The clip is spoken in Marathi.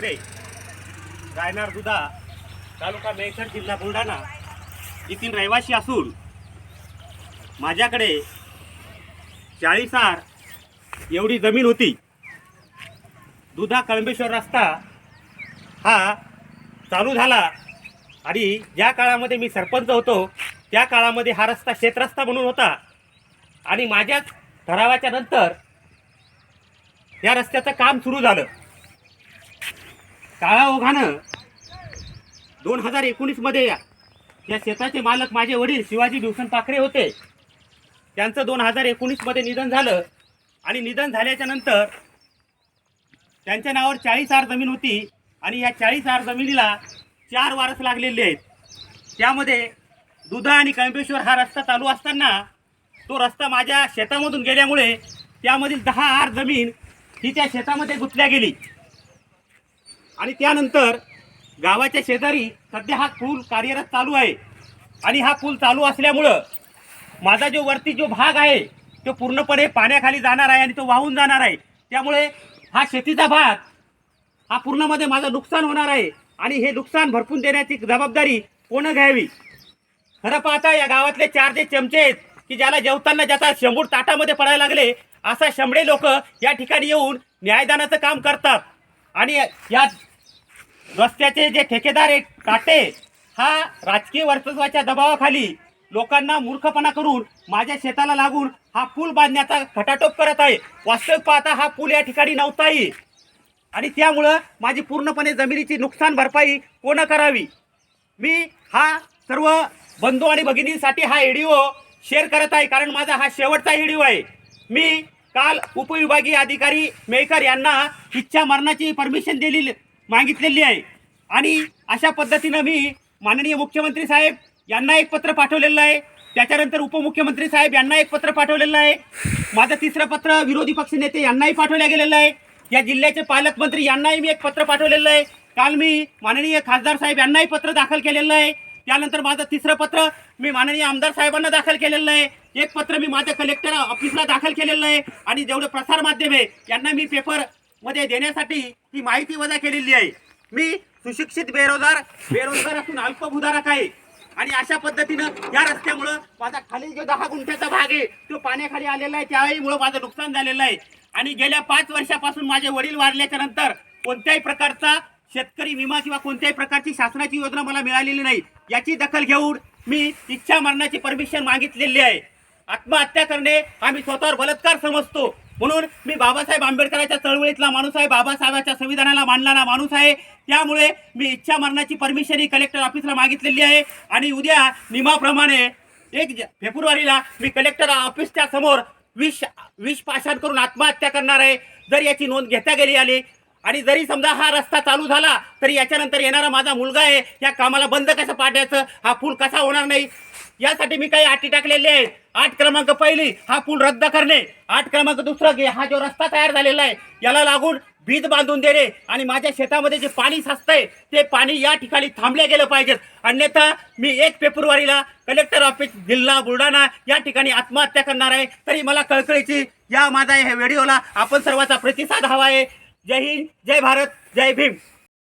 रे रायनार दुधा तालुका मेहकर जिल्हा बुलढाणा. येथील रहिवासी असून माझ्याकडे चाळीस आर एवढी जमीन होती. दुधा कळंबेश्वर रस्ता हा चालू झाला आणि ज्या काळामध्ये मी सरपंच होतो त्या काळामध्ये हा रस्ता शेतरस्ता म्हणून होता. आणि माझ्याच ठरावाच्या नंतर या रस्त्याचं काम सुरू झालं. काळा ओघानं. दोन हजार एकोणीसमध्ये या या शेताचे मालक माझे वडील शिवाजी भूषण पाखरे होते. त्यांचं दोन हजार एकोणीसमध्ये निधन झालं. आणि निधन झाल्याच्यानंतर त्यांच्या नावावर चाळीस आर जमीन होती. आणि या चाळीस आर जमिनीला चार वारस लागलेले आहेत. त्यामध्ये दुधा आणि कळंबेश्वर हा रस्ता चालू असताना तो रस्ता माझ्या शेतामधून गेल्यामुळे त्यामधील दहा आर जमीन ही त्या शेतामध्ये गुंतल्या गेली. आणि त्यानंतर गावाच्या शेजारी सध्या हा पूल कार्यरत चालू आहे. आणि हा पूल चालू असल्यामुळं माझा जो वरती जो भाग आहे तो पूर्णपणे पाण्याखाली जाणार आहे आणि तो वाहून जाणार आहे. त्यामुळे हा शेतीचा भाग हा पूर्णमध्ये माझं नुकसान होणार आहे आणि हे नुकसान भरपून देण्याची जबाबदारी कोण घ्यावी? खरं पाहता या गावातले चार जे चमचे आहेत की ज्याला जेवताना ज्याचा शंभूर ताटामध्ये पडायला लागले असा शंभरे लोक या ठिकाणी येऊन न्यायदानाचं काम करतात. आणि या रस्त्याचे जे ठेकेदार आहेत काटे हा राजकीय वर्चस्वाच्या दबावाखाली लोकांना मूर्खपणा करून माझ्या शेताला लागून हा पूल बांधण्याचा खटाटोप करत आहे. वास्तविक पाहता हा पूल या ठिकाणी नव्हताही. आणि त्यामुळं माझी पूर्णपणे जमिनीची नुकसान भरपाई कोणं करावी? मी हा सर्व बंधू आणि भगिनींसाठी हा एडिओ शेअर करत आहे कारण माझा हा शेवटचा एडिओ आहे. मी काल उपविभागीय अधिकारी मेकर यांना इच्छा मरणाची परमिशन दिलेली मागितलेली आहे. आणि अशा पद्धतीनं मी माननीय मुख्यमंत्री साहेब यांना एक पत्र पाठवलेलं आहे. त्याच्यानंतर उपमुख्यमंत्री साहेब यांना एक पत्र पाठवलेलं आहे. माझं तिसरं पत्र विरोधी पक्षनेते यांनाही पाठवलं गेलेलं आहे. या जिल्ह्याचे पालकमंत्री यांनाही मी एक पत्र पाठवलेलं आहे. काल मी माननीय खासदार साहेब यांनाही पत्र दाखल केलेलं आहे. त्यानंतर माझं तिसरं पत्र मी माननीय आमदार साहेबांना दाखल केलेलं आहे. एक पत्र मी माझ्या कलेक्टर ऑफिसला दाखल केलेलं आहे. आणि जेवढे प्रसार माध्यम आहे यांना मी पेपर मध्ये देण्यासाठी ही माहिती वजा केलेली आहे. मी सुशिक्षित बेरोजगार बेरोजगार असून अल्पभूधारक आहे. आणि अशा पद्धतीनं या रस्त्यामुळं माझा खाली जो दहा गुंठ्याचा भाग आहे तो पाण्याखाली आलेला आहे. त्यावेळीमुळं माझं नुकसान झालेलं आहे. आणि गेल्या पाच वर्षापासून माझे वडील वारल्याच्या नंतर कोणत्याही प्रकारचा शेतकरी विमा किंवा कोणत्याही प्रकारची शासनाची योजना मला मिळालेली नाही. याची दखल घेऊन मी इच्छा मरणाची परमिशन मागितलेली आहे. आत्महत्या करणे हा मी स्वतःवर बलात्कार समजतो. म्हणून मी बाबासाहेब आंबेडकरांच्या चळवळीतला माणूस आहे बाबासाहेबांच्या संविधानाला मानणारा माणूस आहे. त्यामुळे मी इच्छा मरणाची परमिशन ही कलेक्टर ऑफिसला मागितलेली आहे. आणि उद्या नियमाप्रमाणे एक ज- फेब्रुवारीला मी कलेक्टर ऑफिसच्या समोर विष विष पाषाण करून आत्महत्या करणार आहे. जर याची नोंद घेता गेली आली आणि जरी समजा हा रस्ता चालू झाला तरी याच्यानंतर येणारा माझा मुलगा आहे या कामाला बंद कसं पाडायचं? हा पूल कसा होणार नाही? यासाठी मी काही अटी टाकलेले आहेत. आठ क्रमांक पहिली हा पूल रद्द करणे. आठ क्रमांक दुसरं घे हा जो रस्ता तयार झालेला आहे याला लागून भीत बांधून देणे आणि माझ्या शेतामध्ये जे पाणी साचतंय ते पाणी या ठिकाणी थांबले गेलं पाहिजे अन्यथा मी एक फेब्रुवारीला कलेक्टर ऑफिस जिल्हा बुलढाणा या ठिकाणी आत्महत्या करणार आहे. तरी मला कळकळीची या माझा ह्या व्हिडिओला आपण सर्वांचा प्रतिसाद हवा आहे. जय हिंद जय भारत जय भीम.